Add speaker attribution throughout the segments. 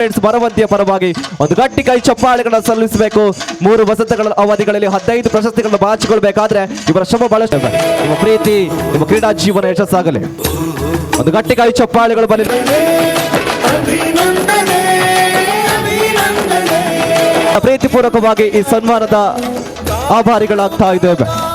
Speaker 1: ಮರವಂತಿಯ ಪರವಾಗಿ ಒಂದು ಗಟ್ಟಿ ಕೈ ಚಪ್ಪಾಳೆಗಳನ್ನು ಸಲ್ಲಿಸಬೇಕು. ಮೂರು ವಸತಿಗಳ ಅವಧಿಗಳಲ್ಲಿ ಹದಿನೈದು ಪ್ರಶಸ್ತಿಗಳನ್ನು ಬಾಚಿಕೊಳ್ಬೇಕಾದ್ರೆ ಇವರ ಶ್ರಮ ಬಹಳಷ್ಟು. ನಿಮ್ಮ ಪ್ರೀತಿ, ನಿಮ್ಮ ಕ್ರೀಡಾ ಜೀವನ ಯಶಸ್ಸಾಗಲಿ. ಒಂದು ಗಟ್ಟಿ ಕೈ ಚಪ್ಪಾಳೆಗಳು ಬಲಿ ಪ್ರೀತಿಪೂರ್ವಕವಾಗಿ ಈ ಸನ್ಮಾನದ ಆಭಾರಿಗಳಾಗ್ತಾ ಇದ್ದೇವೆ.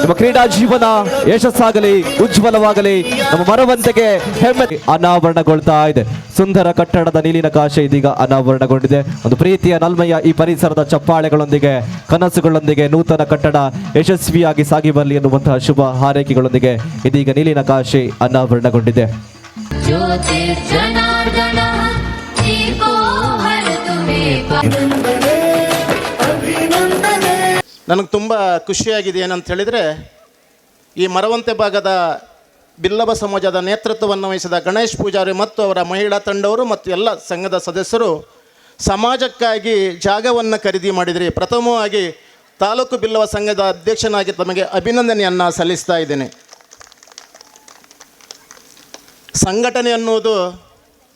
Speaker 1: ನಮ್ಮ ಕ್ರೀಡಾ ಜೀವನ ಯಶಸ್ಸಾಗಲಿ, ಉಜ್ವಲವಾಗಲಿ, ನಮ್ಮ ಮರವಂತೆಗೆ ಹೆಮ್ಮೆ ಅನಾವರಣಗೊಳ್ತಾ ಇದೆ. ಸುಂದರ ಕಟ್ಟಡದ ನೀಲಿನ ಕಾಶೆ ಇದೀಗ ಅನಾವರಣಗೊಂಡಿದೆ. ಒಂದು ಪ್ರೀತಿಯ ನಲ್ಮಯ ಈ ಪರಿಸರದ ಚಪ್ಪಾಳೆಗಳೊಂದಿಗೆ, ಕನಸುಗಳೊಂದಿಗೆ, ನೂತನ ಕಟ್ಟಡ ಯಶಸ್ವಿಯಾಗಿ ಸಾಗಿ ಬರಲಿ ಎನ್ನುವಂತಹ ಶುಭ ಹಾರೈಕೆಗಳೊಂದಿಗೆ ಇದೀಗ ನೀಲಿನ ಕಾಶಿ ಅನಾವರಣಗೊಂಡಿದೆ.
Speaker 2: ಜನಾರ್ದನ
Speaker 3: ನನಗೆ ತುಂಬ ಖುಷಿಯಾಗಿದೆ ಏನಂತ ಹೇಳಿದರೆ, ಈ ಮರವಂತೆ ಭಾಗದ ಬಿಲ್ಲವ ಸಮಾಜದ ನೇತೃತ್ವವನ್ನು ವಹಿಸಿದ ಗಣೇಶ್ ಪೂಜಾರಿ ಮತ್ತು ಅವರ ಮಹಿಳಾ ತಂಡವರು ಮತ್ತು ಎಲ್ಲ ಸಂಘದ ಸದಸ್ಯರು ಸಮಾಜಕ್ಕಾಗಿ ಜಾಗವನ್ನು ಖರೀದಿ ಮಾಡಿದ್ರಿ. ಪ್ರಥಮವಾಗಿ ತಾಲೂಕು ಬಿಲ್ಲವ ಸಂಘದ ಅಧ್ಯಕ್ಷನಾಗಿ ತಮಗೆ ಅಭಿನಂದನೆಯನ್ನು ಸಲ್ಲಿಸ್ತಾ ಇದ್ದೇನೆ. ಸಂಘಟನೆ ಅನ್ನೋದು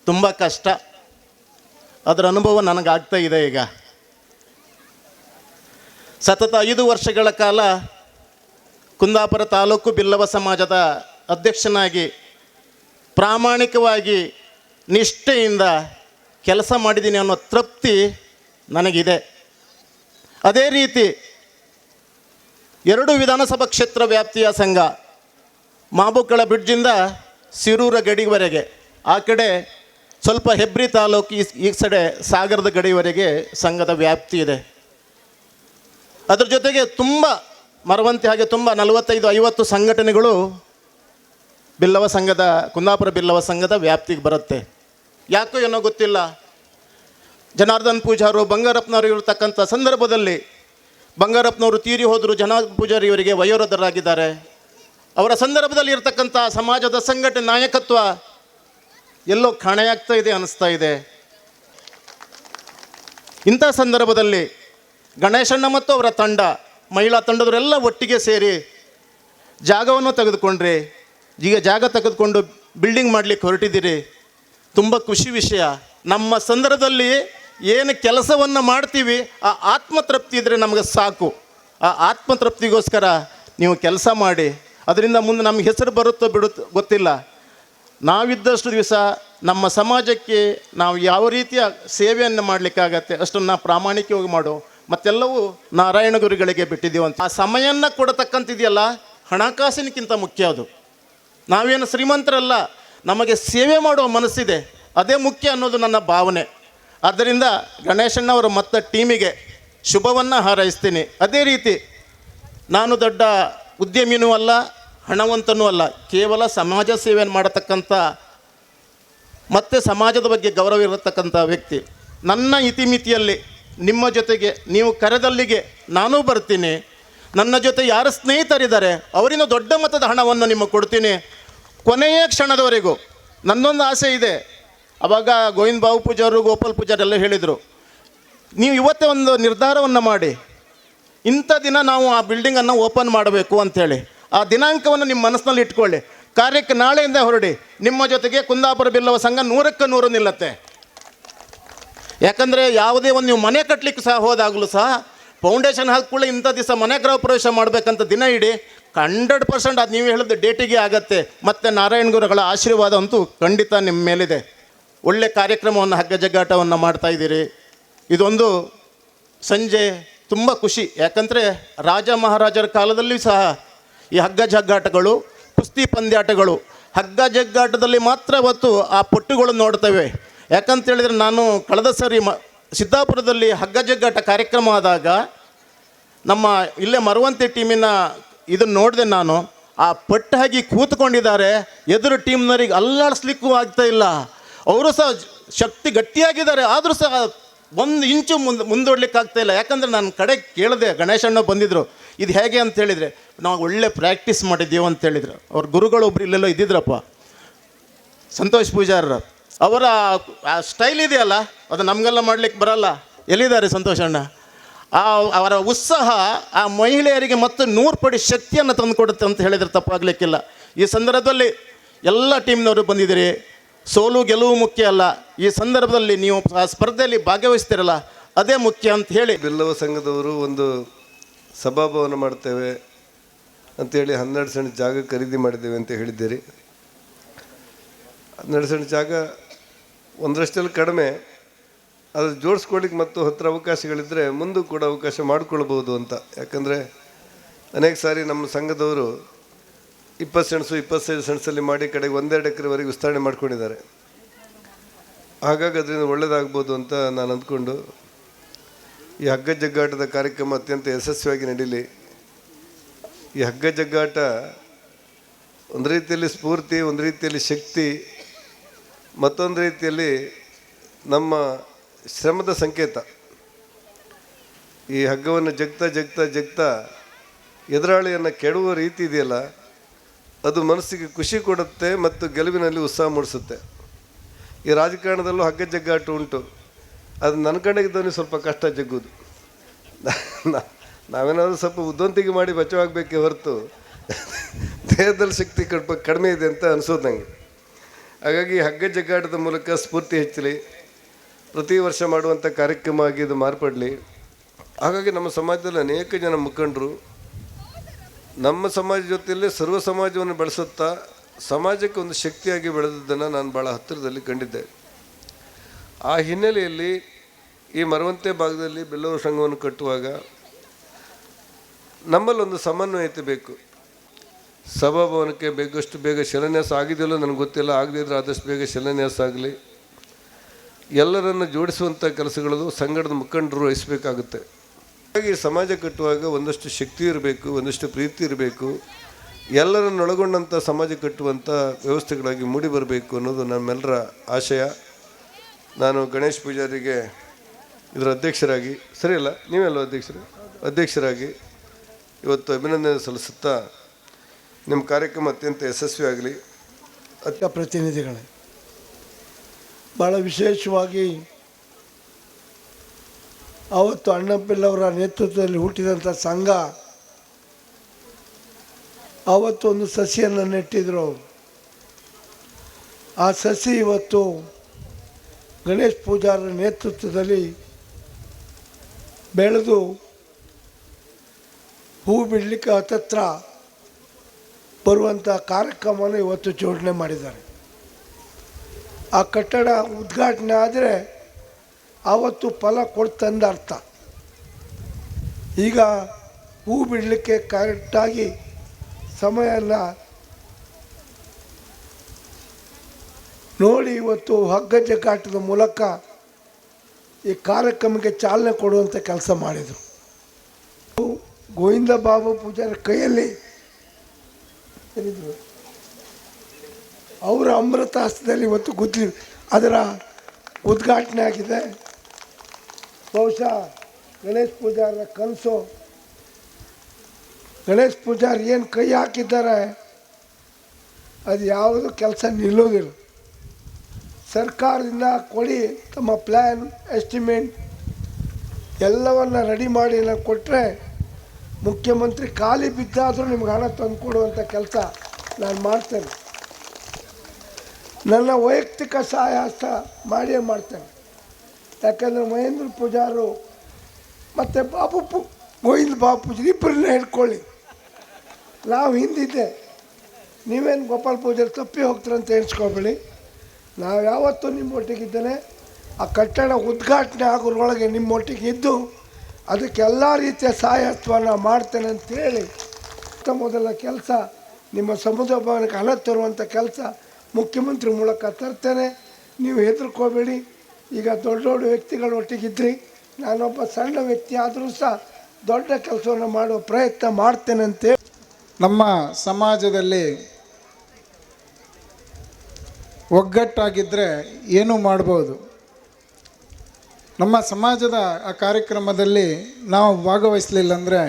Speaker 3: ತುಂಬ ಕಷ್ಟ. ಅದರ ಅನುಭವ ನನಗಾಗ್ತಾ ಇದೆ ಈಗ. ಸತತ ಐದು ವರ್ಷಗಳ ಕಾಲ ಕುಂದಾಪುರ ತಾಲೂಕು ಬಿಲ್ಲವ ಸಮಾಜದ ಅಧ್ಯಕ್ಷನಾಗಿ ಪ್ರಾಮಾಣಿಕವಾಗಿ ನಿಷ್ಠೆಯಿಂದ ಕೆಲಸ ಮಾಡಿದ್ದೀನಿ ಅನ್ನೋ ತೃಪ್ತಿ ನನಗಿದೆ. ಅದೇ ರೀತಿ ಎರಡು ವಿಧಾನಸಭಾ ಕ್ಷೇತ್ರ ವ್ಯಾಪ್ತಿಯ ಸಂಘ ಮಾಬುಕ್ಕಳ ಬ್ರಿಡ್ಜಿಂದ ಸಿರೂರ ಗಡಿವರೆಗೆ, ಆ ಕಡೆ ಸ್ವಲ್ಪ ಹೆಬ್ರಿ ತಾಲೂಕು ಈ ಈ ಕಡೆ ಸಾಗರದ ಗಡಿವರೆಗೆ ಸಂಘದ ವ್ಯಾಪ್ತಿ ಇದೆ. ಅದ್ರ ಜೊತೆಗೆ ತುಂಬ ಮರವಂತೆ ಹಾಗೆ ತುಂಬ ನಲವತ್ತೈದು, ಐವತ್ತು ಸಂಘಟನೆಗಳು ಬಿಲ್ಲವ ಸಂಘದ, ಕುಂದಾಪುರ ಬಿಲ್ಲವ ಸಂಘದ ವ್ಯಾಪ್ತಿಗೆ ಬರುತ್ತೆ. ಯಾಕೋ ಏನೋ ಗೊತ್ತಿಲ್ಲ. ಜನಾರ್ದನ್ ಪೂಜಾರು ಬಂಗಾರಪ್ಪನವರು ಇರತಕ್ಕಂಥ ಸಂದರ್ಭದಲ್ಲಿ ಬಂಗಾರಪ್ಪನವರು ತೀರಿ ಹೋದರು ಜನಾರ್ದನ್ ಪೂಜಾರಿ ಇವರಿಗೆ ವಯೋವೃದ್ಧರಾಗಿದ್ದಾರೆ. ಅವರ ಸಂದರ್ಭದಲ್ಲಿ ಇರತಕ್ಕಂಥ ಸಮಾಜದ ಸಂಘಟನೆ ನಾಯಕತ್ವ ಎಲ್ಲೋ ಕಾಣೆಯಾಗ್ತಾ ಇದೆ, ಅನಿಸ್ತಾ ಇದೆ. ಇಂಥ ಸಂದರ್ಭದಲ್ಲಿ ಗಣೇಶಣ್ಣ ಮತ್ತು ಅವರ ತಂಡ, ಮಹಿಳಾ ತಂಡದವರೆಲ್ಲ ಒಟ್ಟಿಗೆ ಸೇರಿ ಜಾಗವನ್ನು ತೆಗೆದುಕೊಂಡ್ರಿ. ಈಗ ಜಾಗ ತೆಗೆದುಕೊಂಡು ಬಿಲ್ಡಿಂಗ್ ಮಾಡಲಿಕ್ಕೆ ಹೊರಟಿದ್ದೀರಿ. ತುಂಬ ಖುಷಿ ವಿಷಯ. ನಮ್ಮ ಸಂದರ್ಭದಲ್ಲಿ ಏನು ಕೆಲಸವನ್ನು ಮಾಡ್ತೀವಿ, ಆ ಆತ್ಮತೃಪ್ತಿ ಇದ್ದರೆ ನಮಗೆ ಸಾಕು. ಆ ಆತ್ಮತೃಪ್ತಿಗೋಸ್ಕರ ನೀವು ಕೆಲಸ ಮಾಡಿ. ಅದರಿಂದ ಮುಂದೆ ನಮ್ಗೆ ಹೆಸರು ಬರುತ್ತೋ ಬಿಡುತ್ತೋ ಗೊತ್ತಿಲ್ಲ. ನಾವಿದ್ದಷ್ಟು ದಿವಸ ನಮ್ಮ ಸಮಾಜಕ್ಕೆ ನಾವು ಯಾವ ರೀತಿಯ ಸೇವೆಯನ್ನು ಮಾಡಲಿಕ್ಕಾಗತ್ತೆ, ಅಷ್ಟನ್ನು ಪ್ರಾಮಾಣಿಕವಾಗಿ ಮಾಡು ಮತ್ತೆಲ್ಲವೂ ನಾರಾಯಣ ಗುರುಗಳಿಗೆ ಬಿಟ್ಟಿದ್ದೀವಿ ಅಂತ. ಆ ಸಮಯನ ಕೊಡತಕ್ಕಂತಿದೆಯಲ್ಲ, ಹಣಕಾಸಿನಕ್ಕಿಂತ ಮುಖ್ಯ ಅದು. ನಾವೇನು ಶ್ರೀಮಂತರಲ್ಲ, ನಮಗೆ ಸೇವೆ ಮಾಡುವ ಮನಸ್ಸಿದೆ, ಅದೇ ಮುಖ್ಯ ಅನ್ನೋದು ನನ್ನ ಭಾವನೆ. ಆದ್ದರಿಂದ ಗಣೇಶಣ್ಣವರ ಮತ್ತ ಟೀಮಿಗೆ ಶುಭವನ್ನು ಹಾರೈಸ್ತೀನಿ. ಅದೇ ರೀತಿ ನಾನು ದೊಡ್ಡ ಉದ್ಯಮಿನೂ ಅಲ್ಲ, ಹಣವಂತನೂ ಅಲ್ಲ, ಕೇವಲ ಸಮಾಜ ಸೇವೆಯನ್ನು ಮಾಡತಕ್ಕಂಥ, ಮತ್ತು ಸಮಾಜದ ಬಗ್ಗೆ ಗೌರವ ಇರತಕ್ಕಂಥ ವ್ಯಕ್ತಿ. ನನ್ನ ಇತಿಮಿತಿಯಲ್ಲಿ ನಿಮ್ಮ ಜೊತೆಗೆ ನೀವು ಕರೆದಲ್ಲಿಗೆ ನಾನೂ ಬರ್ತೀನಿ. ನನ್ನ ಜೊತೆ ಯಾರು ಸ್ನೇಹಿತರಿದ್ದಾರೆ ಅವರಿಂದ ದೊಡ್ಡ ಮೊತ್ತದ ಹಣವನ್ನು ನಿಮಗೆ ಕೊಡ್ತೀನಿ. ಕೊನೆಯ ಕ್ಷಣದವರೆಗೂ ನನ್ನೊಂದು ಆಸೆ ಇದೆ. ಅವಾಗ ಗೋವಿಂದ ಬಾಬು ಪೂಜಾರು ಗೋಪಾಲ್ ಪೂಜಾರೆಲ್ಲ ಹೇಳಿದರು, ನೀವು ಇವತ್ತೇ ಒಂದು ನಿರ್ಧಾರವನ್ನು ಮಾಡಿ. ಇಂಥ ದಿನ ನಾವು ಆ ಬಿಲ್ಡಿಂಗನ್ನು ಓಪನ್ ಮಾಡಬೇಕು ಅಂಥೇಳಿ ಆ ದಿನಾಂಕವನ್ನು ನಿಮ್ಮ ಮನಸ್ಸಿನಲ್ಲಿ ಇಟ್ಕೊಳ್ಳಿ. ಕಾರ್ಯಕ್ಕೆ ನಾಳೆಯಿಂದ ಹೊರಡಿ. ನಿಮ್ಮ ಜೊತೆಗೆ ಕುಂದಾಪುರ ಬಿಲ್ಲವ ಸಂಘ ನೂರಕ್ಕೆ ನೂರು ನಿಲ್ಲತ್ತೆ. ಯಾಕಂದರೆ ಯಾವುದೇ ಒಂದು ನೀವು ಮನೆ ಕಟ್ಟಲಿಕ್ಕೆ ಸಹ ಹೋದಾಗಲೂ ಸಹ ಫೌಂಡೇಶನ್ ಹಾಕ್ಕೊಳ್ಳಿ ಇಂಥ ದಿವಸ ಮನೆ ಗೃಹ ಪ್ರವೇಶ ಮಾಡಬೇಕಂತ ದಿನ ಇಡಿ ಹಂಡ್ರೆಡ್ ಪರ್ಸೆಂಟ್ ಅದು ನೀವು ಹೇಳಿದ ಡೇಟಿಗೆ ಆಗತ್ತೆ. ಮತ್ತು ನಾರಾಯಣ ಗುರುಗಳ ಆಶೀರ್ವಾದ ಅಂತೂ ಖಂಡಿತ ನಿಮ್ಮ ಮೇಲಿದೆ. ಒಳ್ಳೆ ಕಾರ್ಯಕ್ರಮವನ್ನು ಹಗ್ಗ ಜಗ್ಗಾಟವನ್ನು ಮಾಡ್ತಾ ಇದ್ದೀರಿ. ಇದೊಂದು ಸಂಜೆ ತುಂಬ ಖುಷಿ. ಯಾಕಂದರೆ ರಾಜ ಮಹಾರಾಜರ ಕಾಲದಲ್ಲಿ ಸಹ ಈ ಹಗ್ಗ ಜಗ್ಗಾಟಗಳು ಕುಸ್ತಿ ಪಂದ್ಯಾಟಗಳು ಹಗ್ಗ ಜಗ್ಗಾಟದಲ್ಲಿ ಮಾತ್ರ ಅವತ್ತು ಆ ಪಟ್ಟುಗಳು ನೋಡ್ತೇವೆ. ಯಾಕಂತ ಹೇಳಿದ್ರೆ ನಾನು ಕಳೆದ ಸರಿ ಮ ಸಿದ್ದಾಪುರದಲ್ಲಿ ಹಗ್ಗ ಜಗ್ಗಾಟ ಕಾರ್ಯಕ್ರಮ ಆದಾಗ ನಮ್ಮ ಇಲ್ಲೇ ಮರುವಂತೆ ಟೀಮಿನ ಇದನ್ನು ನೋಡಿದೆ ನಾನು. ಆ ಪಟ್ಟಾಗಿ ಕೂತ್ಕೊಂಡಿದ್ದಾರೆ. ಎದುರು ಟೀಮ್ನವರಿಗೆ ಅಲ್ಲಾಡಿಸ್ಲಿಕ್ಕೂ ಆಗ್ತಾ ಇಲ್ಲ. ಅವರು ಸಹ ಶಕ್ತಿ ಗಟ್ಟಿಯಾಗಿದ್ದಾರೆ. ಆದರೂ ಸಹ ಒಂದು ಇಂಚು ಮುಂದೆ ಮುಂದೂಡ್ಲಿಕ್ಕೆ ಆಗ್ತಾ ಇಲ್ಲ. ಯಾಕಂದರೆ ನಾನು ಕಡೆ ಕೇಳಿದೆ ಗಣೇಶಣ್ಣ ಬಂದಿದ್ದರು ಇದು ಹೇಗೆ ಅಂತ ಹೇಳಿದರೆ, ನಾವು ಒಳ್ಳೆ ಪ್ರಾಕ್ಟೀಸ್ ಮಾಡಿದ್ದೀವಿ ಅಂತ ಹೇಳಿದ್ರು. ಅವ್ರ ಗುರುಗಳು ಒಬ್ರು ಇಲ್ಲೆಲ್ಲೋ ಇದ್ದಿದ್ರಪ್ಪ. ಸಂತೋಷ್ ಪೂಜಾರರು. ಅವರ ಸ್ಟೈಲ್ ಇದೆಯಲ್ಲ, ಅದು ನಮಗೆಲ್ಲ ಮಾಡ್ಲಿಕ್ಕೆ ಬರಲ್ಲ. ಎಲ್ಲಿದ್ದಾರೆ ಸಂತೋಷ ಅಣ್ಣ? ಆ ಅವರ ಉತ್ಸಾಹ ಆ ಮಹಿಳೆಯರಿಗೆ ಮತ್ತು ನೂರು ಪಡಿ ಶಕ್ತಿಯನ್ನು ತಂದುಕೊಡುತ್ತೆ ಅಂತ ಹೇಳಿದರೆ ತಪ್ಪಾಗಲಿಕ್ಕಿಲ್ಲ. ಈ ಸಂದರ್ಭದಲ್ಲಿ ಎಲ್ಲ ಟೀಮ್ನವರು ಬಂದಿದ್ದೀರಿ. ಸೋಲು ಗೆಲುವು ಮುಖ್ಯ ಅಲ್ಲ. ಈ ಸಂದರ್ಭದಲ್ಲಿ ನೀವು ಆ ಸ್ಪರ್ಧೆಯಲ್ಲಿ ಭಾಗವಹಿಸ್ತಿರಲ್ಲ, ಅದೇ ಮುಖ್ಯ ಅಂತ ಹೇಳಿ.
Speaker 4: ಬಿಲ್ಲವ ಸಂಘದವರು ಒಂದು ಸಭಾಭವನ ಮಾಡ್ತೇವೆ ಅಂತೇಳಿ ಹನ್ನೆರಡು ಸೆಂಟ್ ಜಾಗ ಖರೀದಿ ಮಾಡಿದ್ದೇವೆ ಅಂತ ಹೇಳಿದ್ದೀರಿ. ಹನ್ನೆರಡು ಸೆಂಟ್ ಜಾಗ ಒಂದರಷ್ಟಲ್ಲಿ ಕಡಿಮೆ, ಅದು ಜೋಡಿಸ್ಕೊಳ್ಳಿಕ್ಕೆ ಮತ್ತು ಹತ್ತಿರ ಅವಕಾಶಗಳಿದ್ದರೆ ಮುಂದೂ ಕೂಡ ಅವಕಾಶ ಮಾಡಿಕೊಳ್ಬೋದು ಅಂತ. ಯಾಕಂದರೆ ಅನೇಕ ಸಾರಿ ನಮ್ಮ ಸಂಘದವರು ಇಪ್ಪತ್ತು ಸೆಣಸು, ಇಪ್ಪತ್ತೈದು ಸೆಣಸಲ್ಲಿ ಮಾಡಿ ಕಡೆಗೆ ಒಂದೆರಡು ಎಕರೆವರೆಗೆ ವಿಸ್ತರಣೆ ಮಾಡ್ಕೊಂಡಿದ್ದಾರೆ. ಹಾಗಾಗಿ ಅದರಿಂದ ಒಳ್ಳೆಯದಾಗ್ಬೋದು ಅಂತ ನಾನು ಅಂದ್ಕೊಂಡು, ಈ ಹಗ್ಗ ಜಗ್ಗಾಟದ ಕಾರ್ಯಕ್ರಮ ಅತ್ಯಂತ ಯಶಸ್ವಿಯಾಗಿ ನಡೀಲಿ. ಈ ಹಗ್ಗ ಜಗ್ಗಾಟ ಒಂದು ರೀತಿಯಲ್ಲಿ ಸ್ಫೂರ್ತಿ, ಒಂದು ರೀತಿಯಲ್ಲಿ ಶಕ್ತಿ ಮತ್ತೊಂದು ರೀತಿಯಲ್ಲಿ ನಮ್ಮ ಶ್ರಮದ ಸಂಕೇತ. ಈ ಹಗ್ಗವನ್ನು ಜಗ್ತಾ ಜಗ್ತಾ ಜಗ್ತಾ ಎದುರಾಳಿಯನ್ನು ಕೆಡುವ ರೀತಿ ಇದೆಯಲ್ಲ, ಅದು ಮನಸ್ಸಿಗೆ ಖುಷಿ ಕೊಡುತ್ತೆ ಮತ್ತು ಗೆಲುವಿನಲ್ಲಿ ಉತ್ಸಾಹ ಮೂಡಿಸುತ್ತೆ. ಈ ರಾಜಕಾರಣದಲ್ಲೂ ಹಗ್ಗ ಜಗ್ಗಾಟ ಉಂಟು. ಅದು ನನ್ನ ಕಡೆಗಿದ್ದವನಿಗೆ ಸ್ವಲ್ಪ ಕಷ್ಟ ಜಗ್ಗೋದು ನಾವೇನಾದರೂ ಸ್ವಲ್ಪ ಉದ್ದಂತಿಗೆ ಮಾಡಿ ಬಚಾವಾಗಬೇಕೇ ಹೊರತು, ದೇಹದಲ್ಲಿ ಶಕ್ತಿ ಕಡಿಮೆ ಇದೆ ಅಂತ ಅನಿಸೋದು ನನಗೆ ಹಾಗಾಗಿ ಹಗ್ಗ ಜಗ್ಗಾಟದ ಮೂಲಕ ಸ್ಫೂರ್ತಿ ಹೆಚ್ಚಲಿ. ಪ್ರತಿ ವರ್ಷ ಮಾಡುವಂಥ ಕಾರ್ಯಕ್ರಮ ಆಗಿ ಇದು ಮಾರ್ಪಡಲಿ. ಹಾಗಾಗಿ ನಮ್ಮ ಸಮಾಜದಲ್ಲಿ ಅನೇಕ ಜನ ಮುಖಂಡರು ನಮ್ಮ ಸಮಾಜ ಜೊತೆಯಲ್ಲೇ ಸರ್ವ ಸಮಾಜವನ್ನು ಬೆಳೆಸುತ್ತಾ ಸಮಾಜಕ್ಕೆ ಒಂದು ಶಕ್ತಿಯಾಗಿ ಬೆಳೆದದ್ದನ್ನು ನಾನು ಭಾಳ ಹತ್ತಿರದಲ್ಲಿ ಕಂಡಿದ್ದೆ. ಆ ಹಿನ್ನೆಲೆಯಲ್ಲಿ ಈ ಮರವಂತೆ ಭಾಗದಲ್ಲಿ ಬೆಲ್ಲೂರು ಸಂಘವನ್ನು ಕಟ್ಟುವಾಗ ನಮ್ಮಲ್ಲೊಂದು ಸಮನ್ವಯತೆ ಬೇಕು. ಸಭಾಭವನಕ್ಕೆ ಬೇಗಷ್ಟು ಬೇಗ ಶಿಲಾನ್ಯಾಸ ಆಗಿದೆಯಲ್ಲೋ ನನಗೆ ಗೊತ್ತಿಲ್ಲ ಆಗದಿದ್ರೆ ಆದಷ್ಟು ಬೇಗ ಶಿಲಾನ್ಯಾಸ ಆಗಲಿ. ಎಲ್ಲರನ್ನು ಜೋಡಿಸುವಂಥ ಕೆಲಸಗಳು ಸಂಘಟದ ಮುಖಂಡರು ವಹಿಸಬೇಕಾಗುತ್ತೆ. ಹಾಗಾಗಿ ಸಮಾಜ ಕಟ್ಟುವಾಗ ಒಂದಷ್ಟು ಶಕ್ತಿ ಇರಬೇಕು, ಒಂದಷ್ಟು ಪ್ರೀತಿ ಇರಬೇಕು. ಎಲ್ಲರನ್ನೊಳಗೊಂಡಂಥ ಸಮಾಜ ಕಟ್ಟುವಂಥ ವ್ಯವಸ್ಥೆಗಳಾಗಿ ಮೂಡಿ ಬರಬೇಕು ಅನ್ನೋದು ನಮ್ಮೆಲ್ಲರ ಆಶಯ. ನಾನು ಗಣೇಶ್ ಪೂಜಾರಿಗೆ ಇದರ ಅಧ್ಯಕ್ಷರಾಗಿ, ಸರಿಯಲ್ಲ, ನೀವೆಲ್ಲ ಅಧ್ಯಕ್ಷರು? ಅಧ್ಯಕ್ಷರಾಗಿ ಇವತ್ತು ಅಭಿನಂದನೆ ಸಲ್ಲಿಸುತ್ತಾ ನಿಮ್ಮ ಕಾರ್ಯಕ್ರಮ ಅತ್ಯಂತ ಯಶಸ್ವಿಯಾಗಲಿ
Speaker 5: ಅತ್ಯ ಪ್ರತಿನಿಧಿಗಳೇ ಭಾಳ ವಿಶೇಷವಾಗಿ ಅವತ್ತು ಅಣ್ಣಪ್ಪಲ್ಲವರ ನೇತೃತ್ವದಲ್ಲಿ ಹುಟ್ಟಿದಂಥ ಸಂಘ, ಅವತ್ತು ಒಂದು ಸಸಿಯನ್ನು ನೆಟ್ಟಿದ್ರು. ಆ ಸಸಿ ಇವತ್ತು ಗಣೇಶ್ ಪೂಜಾರರ ನೇತೃತ್ವದಲ್ಲಿ ಬೆಳೆದು ಹೂ ಬಿಡಲಿಕ್ಕೆ ಹತ್ತತ್ರ ಬರುವಂಥ ಕಾರ್ಯಕ್ರಮವನ್ನು ಇವತ್ತು ಜೋಡಣೆ ಮಾಡಿದ್ದಾರೆ. ಆ ಕಟ್ಟಡ ಉದ್ಘಾಟನೆ ಆದರೆ ಆವತ್ತು ಫಲ ಕೊಡ್ತಂದ ಅರ್ಥ. ಈಗ ಹೂ ಬಿಡಲಿಕ್ಕೆ ಕರೆಕ್ಟಾಗಿ ಸಮಯ ಎಲ್ಲ ನೋಡಿ ಇವತ್ತು ಹಗ್ಗಜ್ಜೆ ಮೂಲಕ ಈ ಕಾರ್ಯಕ್ರಮಕ್ಕೆ ಚಾಲನೆ ಕೊಡುವಂಥ ಕೆಲಸ ಮಾಡಿದರು. ಗೋವಿಂದ ಬಾಬು ಪೂಜಾರಿ ಕೈಯಲ್ಲಿ ಹೇಳಿದ್ರು ಅವರ ಅಮೃತ ಹಸ್ತದಲ್ಲಿ ಇವತ್ತು ಗುದ್ಲಿ ಅದರ ಉದ್ಘಾಟನೆ ಆಗಿದೆ. ಬಹುಶಃ ಗಣೇಶ್ ಪೂಜಾರ ಕನಸು. ಗಣೇಶ್ ಪೂಜಾರಿ ಏನು ಕೈ ಹಾಕಿದ್ದಾರೆ, ಅದು ಯಾವುದು ಕೆಲಸ ನಿಲ್ಲೋದಿಲ್ಲ. ಸರ್ಕಾರದಿಂದ ಕೊಡಿ, ತಮ್ಮ ಪ್ಲ್ಯಾನ್ ಎಸ್ಟಿಮೇಟ್ ಎಲ್ಲವನ್ನ ರೆಡಿ ಮಾಡಿ ನಾನು ಕೊಟ್ಟರೆ ಮುಖ್ಯಮಂತ್ರಿ ಖಾಲಿ ಬಿದ್ದಾದರೂ ನಿಮ್ಗೆ ಹಣ ತಂದು ಕೊಡುವಂಥ ಕೆಲಸ ನಾನು ಮಾಡ್ತೇನೆ. ನನ್ನ ವೈಯಕ್ತಿಕ ಸಹಾಯ ಮಾಡಿಯೇ ಮಾಡ್ತೇನೆ. ಯಾಕಂದರೆ ಮಹೇಂದ್ರ ಪೂಜಾರು ಮತ್ತು ಬಾಬು ಪು, ಗೋವಿಂದ ಪೂಜಾರಿ ಇಬ್ಬರನ್ನ ಹಿಡ್ಕೊಳ್ಳಿ. ನಾವು ಹಿಂದಿದ್ದೆ. ನೀವೇನು ಗೋಪಾಲ್ ಪೂಜಾರಿ ತಪ್ಪಿ ಹೋಗ್ತೀರಂತ ಎಣಿಸ್ಕೊಬೇಡಿ. ನಾವು ಯಾವತ್ತೂ ನಿಮ್ಮ ಒಟ್ಟಿಗಿದ್ದೇನೆ ಆ ಕಟ್ಟಡ ಉದ್ಘಾಟನೆ ಆಗೋರೊಳಗೆ ನಿಮ್ಮ ಒಟ್ಟಿಗೆ ಇದ್ದು ಅದಕ್ಕೆ ಎಲ್ಲ ರೀತಿಯ ಸಹಾಯತ್ವವನ್ನು ಮಾಡ್ತೇನೆ ಅಂತೇಳಿ ಮೊದಲ ಕೆಲಸ ನಿಮ್ಮ ಸಮುದಾಯ ಭವನಕ್ಕೆ ಹಣ ತರುವಂಥ ಕೆಲಸ ಮುಖ್ಯಮಂತ್ರಿ ಮೂಲಕ ತರ್ತೇನೆ. ನೀವು ಹೆದರ್ಕೋಬೇಡಿ. ಈಗ ದೊಡ್ಡ ದೊಡ್ಡ ವ್ಯಕ್ತಿಗಳ ಒಟ್ಟಿಗಿದ್ರಿ. ನಾನೊಬ್ಬ ಸಣ್ಣ ವ್ಯಕ್ತಿ ಆದರೂ ಸಹ ದೊಡ್ಡ ಕೆಲಸವನ್ನು ಮಾಡುವ ಪ್ರಯತ್ನ ಮಾಡ್ತೇನೆ
Speaker 6: ನಮ್ಮ ಸಮಾಜದಲ್ಲಿ ಒಗ್ಗಟ್ಟಾಗಿದ್ದರೆ ಏನೂ ಮಾಡ್ಬೋದು. ನಮ್ಮ ಸಮಾಜದ ಆ ಕಾರ್ಯಕ್ರಮದಲ್ಲಿ ನಾವು ಭಾಗವಹಿಸಲಿಲ್ಲ ಅಂದರೆ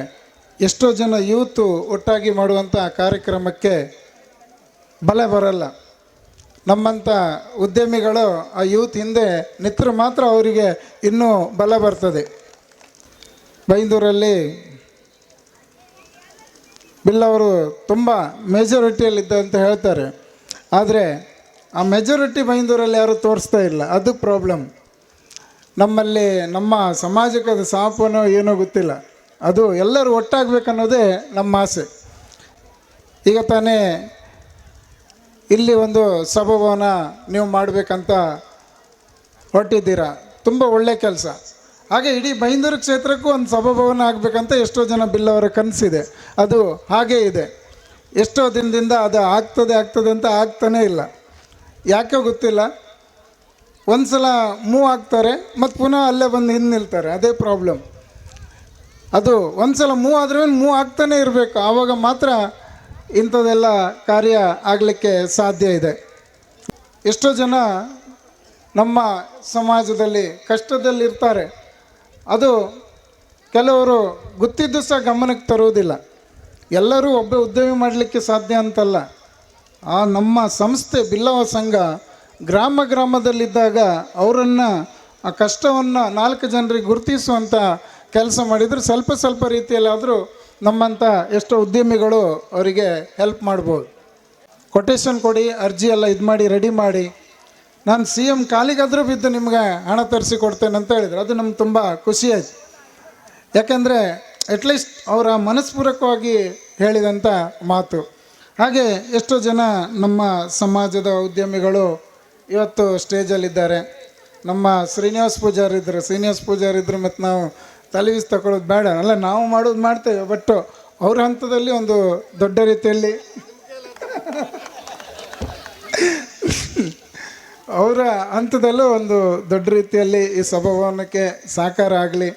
Speaker 6: ಎಷ್ಟೋ ಜನ ಯೂತು ಒಟ್ಟಾಗಿ ಮಾಡುವಂಥ ಕಾರ್ಯಕ್ರಮಕ್ಕೆ ಬಲೆ ಬರಲ್ಲ. ನಮ್ಮಂಥ ಉದ್ಯಮಿಗಳು ಆ ಯೂತ್ ಹಿಂದೆ ನಿತ್ರೆ ಮಾತ್ರ ಅವರಿಗೆ ಇನ್ನೂ ಬಲ ಬರ್ತದೆ. ಬೈಂದೂರಲ್ಲಿ ಬಿಲ್ ಅವರು ತುಂಬ ಮೆಜಾರಿಟಿಯಲ್ಲಿದ್ದ ಅಂತ ಹೇಳ್ತಾರೆ. ಆದರೆ ಆ ಮೆಜಾರಿಟಿ ಬೈಂದೂರಲ್ಲಿ ಯಾರು ತೋರಿಸ್ತಾ ಇಲ್ಲ. ಅದು ಪ್ರಾಬ್ಲಮ್ ನಮ್ಮಲ್ಲಿ ನಮ್ಮ ಸಮಾಜಕ್ಕೆ ಅದು ಸಾಪನೋ ಏನೋ ಗೊತ್ತಿಲ್ಲ. ಅದು ಎಲ್ಲರೂ ಒಟ್ಟಾಗಬೇಕನ್ನೋದೇ ನಮ್ಮ ಆಸೆ. ಈಗ ತಾನೇ ಇಲ್ಲಿ ಒಂದು ಸಭಾಭವನ ನೀವು ಮಾಡಬೇಕಂತ ಹೊರಟಿದ್ದೀರಾ. ತುಂಬ ಒಳ್ಳೆ ಕೆಲಸ. ಹಾಗೆ ಇಡೀ ಬೈಂದೂರು ಕ್ಷೇತ್ರಕ್ಕೂ ಒಂದು ಸಭಾಭವನ ಆಗಬೇಕಂತ ಎಷ್ಟೋ ಜನ ಬಿಲ್ಲವರ ಕನಸಿದೆ. ಅದು ಹಾಗೇ ಇದೆ. ಎಷ್ಟೋ ದಿನದಿಂದ ಅದು ಆಗ್ತದೆ ಆಗ್ತದೆ ಅಂತ ಆಗ್ತಾನೇ ಇಲ್ಲ. ಯಾಕೆ ಗೊತ್ತಿಲ್ಲ. ಒಂದು ಸಲ ಮೂವ್ ಆಗ್ತಾರೆ ಮತ್ತು ಪುನಃ ಅಲ್ಲೇ ಬಂದು ಹಿಂದೆ ನಿಲ್ತಾರೆ, ಅದೇ ಪ್ರಾಬ್ಲಮ್ ಅದು ಒಂದು ಸಲ ಮೂವ್ ಆದ್ರೆ ಮೂವ್ ಆಗ್ತಾನೆ ಇರಬೇಕು, ಆವಾಗ ಮಾತ್ರ ಇಂಥದ್ದೆಲ್ಲ ಕಾರ್ಯ ಆಗಲಿಕ್ಕೆ ಸಾಧ್ಯ ಇದೆ. ಎಷ್ಟೋ ಜನ ನಮ್ಮ ಸಮಾಜದಲ್ಲಿ ಕಷ್ಟದಲ್ಲಿರ್ತಾರೆ. ಅದು ಕೆಲವರು ಗೊತ್ತಿದ್ದು ಸಹ ಗಮನಕ್ಕೆ ತರುವುದಿಲ್ಲ. ಎಲ್ಲರೂ ಒಬ್ಬ ಉದ್ಯಮಿ ಮಾಡಲಿಕ್ಕೆ ಸಾಧ್ಯ ಅಂತಲ್ಲ. ಆ ನಮ್ಮ ಸಂಸ್ಥೆ, ಬಿಲ್ಲವ ಸಂಘ ಗ್ರಾಮ ಗ್ರಾಮದಲ್ಲಿದ್ದಾಗ ಅವರನ್ನು ಆ ಕಷ್ಟವನ್ನು ನಾಲ್ಕು ಜನರಿಗೆ ಗುರುತಿಸುವಂಥ ಕೆಲಸ ಮಾಡಿದರೆ. ಸ್ವಲ್ಪ ಸ್ವಲ್ಪ ರೀತಿಯಲ್ಲಾದರೂ ನಮ್ಮಂಥ ಎಷ್ಟೋ ಉದ್ಯಮಿಗಳು ಅವರಿಗೆ ಹೆಲ್ಪ್ ಮಾಡ್ಬೋದು. ಕೊಟೇಶನ್ ಕೊಡಿ, ಅರ್ಜಿ ಎಲ್ಲ ಇದು ಮಾಡಿ ರೆಡಿ ಮಾಡಿ. ನಾನು ಸಿ ಎಂ ಕಾಲಿಗಾದರೂ ಬಿದ್ದು ನಿಮಗೆ ಹಣ ತರಿಸಿ ಕೊಡ್ತೇನೆ ಅಂತ ಹೇಳಿದರು. ಅದು ನಮ್ಗೆ ತುಂಬ ಖುಷಿಯಾಯಿತು ಯಾಕೆಂದರೆ ಅಟ್ಲೀಸ್ಟ್ ಅವರ ಮನಸ್ಪೂರ್ವಕವಾಗಿ ಹೇಳಿದಂಥ ಮಾತು. ಹಾಗೆ ಎಷ್ಟೋ ಜನ ನಮ್ಮ ಸಮಾಜದ ಉದ್ಯಮಿಗಳು ಇವತ್ತು ಸ್ಟೇಜಲ್ಲಿದ್ದಾರೆ. ನಮ್ಮ ಶ್ರೀನಿವಾಸ್ ಪೂಜಾರಿ ಇದ್ದರು. ಶ್ರೀನಿವಾಸ್ ಪೂಜಾರಿ ಇದ್ದರು ಮತ್ತು ನಾವು ತಲೆವೀಸ್ ತಗೊಳ್ಳೋದು ಬೇಡ. ಅಲ್ಲ, ನಾವು ಮಾಡೋದು ಮಾಡ್ತೇವೆ ಬಟ್ ಅವ್ರ ಹಂತದಲ್ಲಿ ಒಂದು ದೊಡ್ಡ ರೀತಿಯಲ್ಲಿ ಅವರ ಹಂತದಲ್ಲೂ ಒಂದು ದೊಡ್ಡ ರೀತಿಯಲ್ಲಿ ಈ ಸಭಾಭವನಕ್ಕೆ ಸಾಕಾರ ಆಗಲಿ.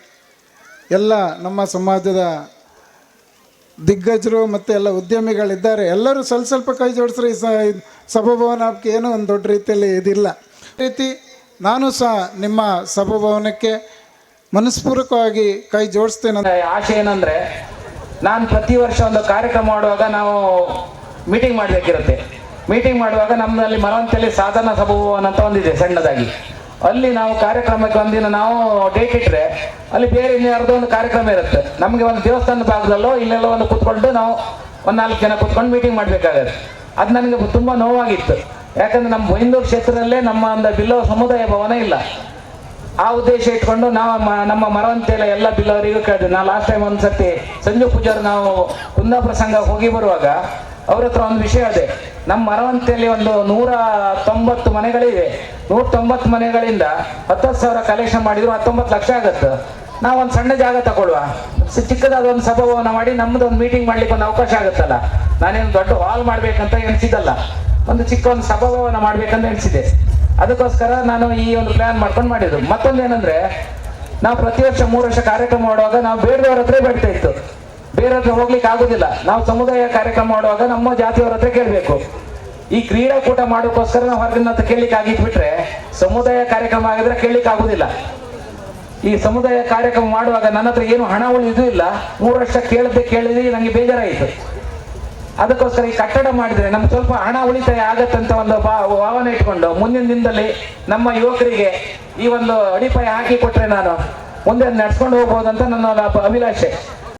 Speaker 6: ಎಲ್ಲ ನಮ್ಮ ಸಮಾಜದ ದಿಗ್ಗಜರು ಮತ್ತು ಎಲ್ಲ ಉದ್ಯಮಿಗಳಿದ್ದಾರೆ. ಎಲ್ಲರೂ ಸ್ವಲ್ಪ ಸ್ವಲ್ಪ ಕೈ ಜೋಡಿಸ್ರೆ ಈ ಸ ಇದ್ ಸಭಾಭವನ ಹಬ್ಬಕ್ಕೆ ಏನೋ ಒಂದು ದೊಡ್ಡ ರೀತಿಯಲ್ಲಿ ಇದಿಲ್ಲ. ರೀತಿ ನಾನು ಸಹ ನಿಮ್ಮ ಸಭಾಭವನಕ್ಕೆ ಮನಸ್ಪೂರ್ವಕವಾಗಿ ಕೈ ಜೋಡಿಸ್ತೇನೆ
Speaker 7: ಆಶೆ ಏನಂದರೆ ನಾನು ಪ್ರತಿ ವರ್ಷ ಒಂದು ಕಾರ್ಯಕ್ರಮ ಮಾಡುವಾಗ ನಾವು ಮೀಟಿಂಗ್ ಮಾಡಬೇಕಿರುತ್ತೆ. ಮೀಟಿಂಗ್ ಮಾಡುವಾಗ ನಮ್ಮಲ್ಲಿ ಮರವಂತಲ್ಲಿ ಸಾಧನ ಸಭಾಭವನ ಅಂತ ಒಂದಿದೆ, ಸಣ್ಣದಾಗಿ. ಅಲ್ಲಿ ನಾವು ಕಾರ್ಯಕ್ರಮಕ್ಕೆ ಒಂದಿನ ನಾವು ಡೇಟ್ ಇಟ್ಟರೆ ಅಲ್ಲಿ ಬೇರೆ ಇನ್ಯಾರ್ದೋ ಒಂದು ಕಾರ್ಯಕ್ರಮ ಇರುತ್ತೆ. ನಮಗೆ ಒಂದು ದೇವಸ್ಥಾನ ಭಾಗದಲ್ಲೋ ಇಲ್ಲೆಲ್ಲೋ ಒಂದು ಕೂತ್ಕೊಂಡು ನಾವು ಒಂದು ನಾಲ್ಕು ಜನ ಕೂತ್ಕೊಂಡು ಮೀಟಿಂಗ್ ಮಾಡಬೇಕಾಗತ್ತೆ. ಅದು ನನಗೆ ತುಂಬ ನೋವಾಗಿತ್ತು. ಯಾಕಂದ್ರೆ ನಮ್ಮ ಬೈಂದೂರು ಕ್ಷೇತ್ರದಲ್ಲೇ ನಮ್ಮ ಒಂದು ಬಿಲ್ಲವ ಸಮುದಾಯ ಭವನ ಇಲ್ಲ. ಆ ಉದ್ದೇಶ ಇಟ್ಕೊಂಡು ನಾವು ನಮ್ಮ ಮರವಂತೆಲ್ಲ ಎಲ್ಲ ಬಿಲ್ಲವರಿಗೂ ಕೇಳಿದ್ವಿ ನಾ ಲಾಸ್ಟ್ ಟೈಮ್ ಒಂದ್ಸತಿ ಸಂಜು ಪೂಜಾರ್ ನಾವು ಕುಂದಾಪುರ ಸಂಘ ಹೋಗಿ ಬರುವಾಗ ಅವ್ರ ಹತ್ರ ಒಂದು ವಿಷಯ ಇದೆ. ನಮ್ಮ ಮರವಂತೆಯಲ್ಲಿ ಒಂದು ನೂರ ತೊಂಬತ್ತು ಮನೆಗಳಿವೆ. ನೂರ ತೊಂಬತ್ತು ಮನೆಗಳಿಂದ ಹತ್ತತ್ತು ಸಾವಿರ ಕಲೆಕ್ಷನ್ ಮಾಡಿದ್ರು, ಹತ್ತೊಂಬತ್ತು ಲಕ್ಷ ಆಗತ್ತೆ. ನಾವು ಒಂದು ಸಣ್ಣ ಜಾಗ ತಗೊಳ್ಳುವ ಚಿಕ್ಕದಾದ ಒಂದು ಸಭಾಭವನ ಮಾಡಿ ನಮ್ದು ಒಂದು ಮೀಟಿಂಗ್ ಮಾಡ್ಲಿಕ್ಕೆ ಒಂದು ಅವಕಾಶ ಆಗುತ್ತಲ್ಲ. ನಾನೇನು ದೊಡ್ಡ ಹಾಲ್ ಮಾಡ್ಬೇಕಂತ ಎಣಿಸಿದಲ್ಲ ಒಂದು ಚಿಕ್ಕ ಒಂದು ಸಭಾಭವನ ಮಾಡ್ಬೇಕಂತ ಎಣಿಸಿದೆ ಅದಕ್ಕೋಸ್ಕರ ನಾನು ಈ ಒಂದು ಪ್ಲಾನ್ ಮಾಡ್ಕೊಂಡು ಮಾಡಿದ್ರು ಮತ್ತೊಂದೇನಂದ್ರೆ, ನಾವು ಪ್ರತಿ ವರ್ಷ ಮೂರು ವರ್ಷ ಕಾರ್ಯಕ್ರಮ ಮಾಡುವಾಗ ನಾವು ಬೇಡದವ್ರ ಹತ್ರ ಬೇಡ್ತಾ ಇತ್ತು. ಬೇರೆ ಹತ್ರ ಹೋಗ್ಲಿಕ್ಕೆ ಆಗುದಿಲ್ಲ. ನಾವು ಸಮುದಾಯ ಕಾರ್ಯಕ್ರಮ ಮಾಡುವಾಗ ನಮ್ಮ ಜಾತಿಯವರ ಹತ್ರ ಕೇಳಬೇಕು. ಈ ಕ್ರೀಡಾಕೂಟ ಮಾಡೋಕ್ಕೋಸ್ಕರ ನಾವು ಹೊರಗಿನ ಹತ್ರ ಕೇಳಲಿಕ್ಕೆ ಆಗಿಟ್ಬಿಟ್ರೆ ಸಮುದಾಯ ಕಾರ್ಯಕ್ರಮ ಆಗಿದ್ರೆ ಕೇಳಲಿಕ್ಕೆ ಆಗುದಿಲ್ಲ. ಈ ಸಮುದಾಯ ಕಾರ್ಯಕ್ರಮ ಮಾಡುವಾಗ ನನ್ನ ಹತ್ರ ಏನು ಹಣ ಉಳಿದು ಇಲ್ಲ. ಮೂರು ವರ್ಷ ಕೇಳದೆ ಕೇಳಿದ್ರೆ ನನಗೆ ಬೇಜಾರಾಯಿತು. ಅದಕ್ಕೋಸ್ಕರ ಈ ಕಟ್ಟಡ ಮಾಡಿದ್ರೆ ನಮ್ಗೆ ಸ್ವಲ್ಪ ಹಣ ಉಳಿತಾಯ ಆಗತ್ತಂತ ಒಂದು ಭಾವನೆ ಇಟ್ಕೊಂಡು ಮುಂದಿನ ದಿನದಲ್ಲಿ ನಮ್ಮ ಯುವಕರಿಗೆ ಈ ಒಂದು ಅಡಿಪಾಯ ಹಾಕಿ ಕೊಟ್ರೆ ನಾನು ಮುಂದೆ ನಡ್ಸ್ಕೊಂಡು ಹೋಗ್ಬೋದಂತ ನನ್ನ ಅಭಿಲಾಷೆ.